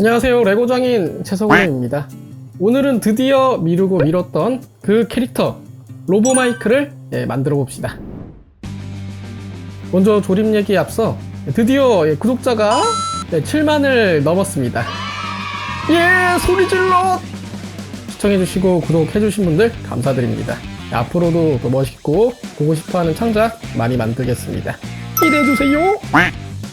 안녕하세요. 레고장인 최성훈입니다. 오늘은 드디어 미루고 미뤘던 그 캐릭터 로보마이크를 예, 만들어 봅시다. 먼저 조립 얘기에 앞서 드디어 예, 구독자가 7만을 넘었습니다. 예 소리 질러! 시청해주시고 구독해주신 분들 감사드립니다. 앞으로도 더 멋있고 보고 싶어하는 창작 많이 만들겠습니다. 기대해주세요!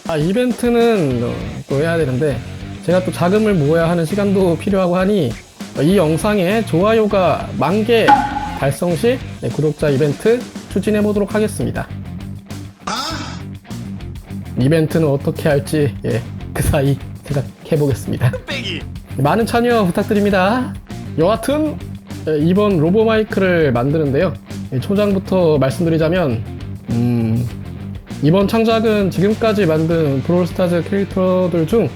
아 이벤트는 어, 또 해야 되는데 제가 또 자금을 모아야 하는 시간도 필요하고 하니 이 영상에 좋아요가 만 개 달성 시 네, 구독자 이벤트 추진해 보도록 하겠습니다. 이벤트는 어떻게 할지 예, 그 사이 생각해 보겠습니다. 많은 참여 부탁드립니다. 여하튼 예, 이번 로보 마이크를 만드는데요. 예, 초장부터 말씀드리자면 음, 이번 창작은 지금까지 만든 브롤스타즈 캐릭터들 중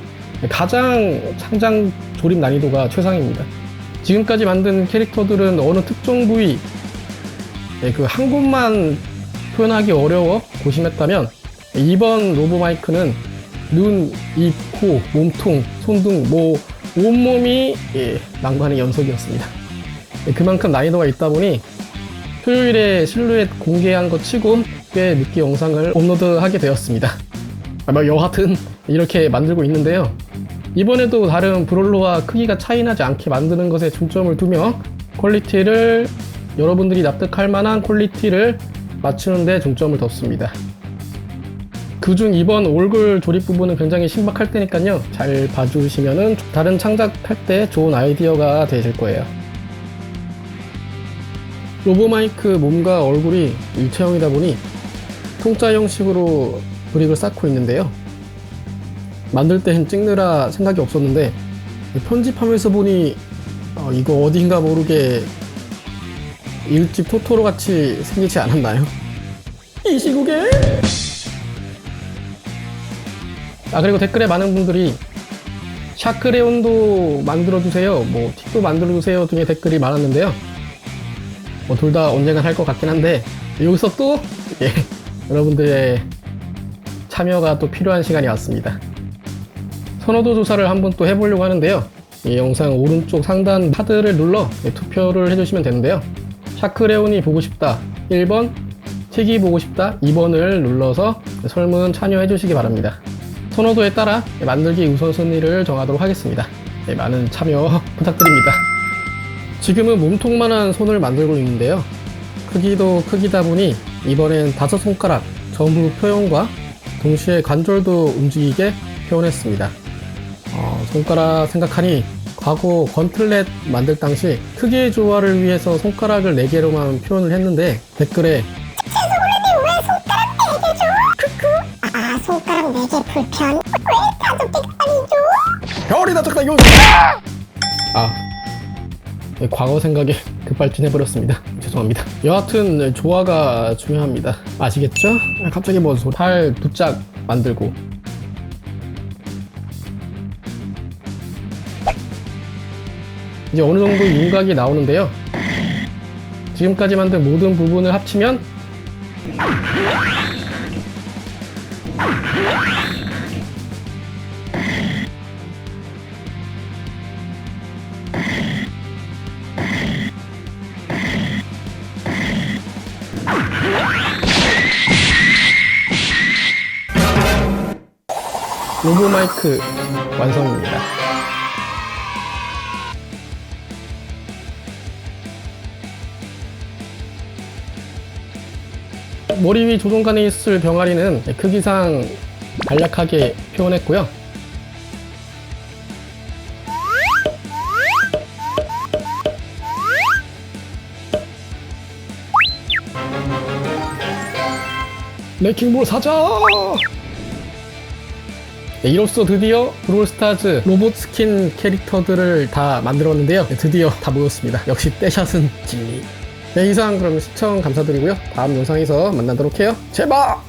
가장 창작 조립 난이도가 최상입니다. 지금까지 만든 캐릭터들은 어느 특정 부위, 네, 그한 곳만 표현하기 어려워 고심했다면 이번 로보마이크는 눈, 입, 코, 몸통, 손 등 뭐 온몸이 예, 낭만의 연속이었습니다. 네, 그만큼 난이도가 있다 보니 토요일에 실루엣 공개한 것 치곤 꽤 늦게 영상을 업로드하게 되었습니다. 아, 뭐 여하튼 이렇게 만들고 있는데요. 이번에도 다른 브롤러와 크기가 차이나지 않게 만드는 것에 중점을 두며 퀄리티를 여러분들이 납득할 만한 퀄리티를 맞추는 데 중점을 뒀습니다. 그중 이번 얼굴 조립 부분은 굉장히 신박할 테니까요. 잘 봐주시면은 다른 창작할 때 좋은 아이디어가 되실 거예요. 로보마이크 몸과 얼굴이 일체형이다 보니 통짜 형식으로 브릭을 쌓고 있는데요. 만들 땐 찍느라 생각이 없었는데 편집하면서 보니 어, 이거 어딘가 모르게 일집 토토로 같이 생기지 않았나요? 이 시국에? 아 그리고 댓글에 많은 분들이 샤크레온도 만들어주세요 뭐 틱도 만들어주세요 등의 댓글이 많았는데요 뭐 둘 다 언젠간 할 것 같긴 한데 여기서 또 예, 여러분들의 참여가 또 필요한 시간이 왔습니다 선호도 조사를 한번 또 해보려고 하는데요. 이 영상 오른쪽 상단 카드를 눌러 네, 투표를 해주시면 되는데요. 샤크레온이 보고 싶다 1번, 틱이 보고 싶다 2번을 눌러서 설문 참여해 주시기 바랍니다. 선호도에 따라 만들기 우선순위를 정하도록 하겠습니다. 네, 많은 참여 부탁드립니다. 지금은 몸통만한 손을 만들고 있는데요. 크기도 크기다 보니 이번엔 다섯 손가락 전부 표현과 동시에 관절도 움직이게 표현했습니다. 어, 손가락 생각하니 과거 건틀렛 만들 당시 크기의 조화를 위해서 손가락을 4개로만 표현을 했는데 댓글에 아 손가락 4개 불편. 왜 다섯 개가 아니죠? 별이 다 적다 이거 아. 네, 과거 생각에 급발진해버렸습니다. 죄송합니다. 여하튼 네, 조화가 중요합니다. 아시겠죠? 아, 갑자기 뭔 소리 팔두짝 만들고. 이제 어느 정도 윤곽이 나오는데요. 지금까지 만든 모든 부분을 합치면 로보마이크 완성입니다. 머리 위 조종간에 있을 병아리는 크기상 간략하게 표현했고요. 레킹볼 사자! 네, 이로써 드디어 브롤스타즈 로봇 스킨 캐릭터들을 다 만들었는데요. 네, 드디어 다 모였습니다. 역시 떼샷은 진리. 네, 이상 그럼 시청 감사드리고요. 다음 영상에서 만나도록 해요. 제발!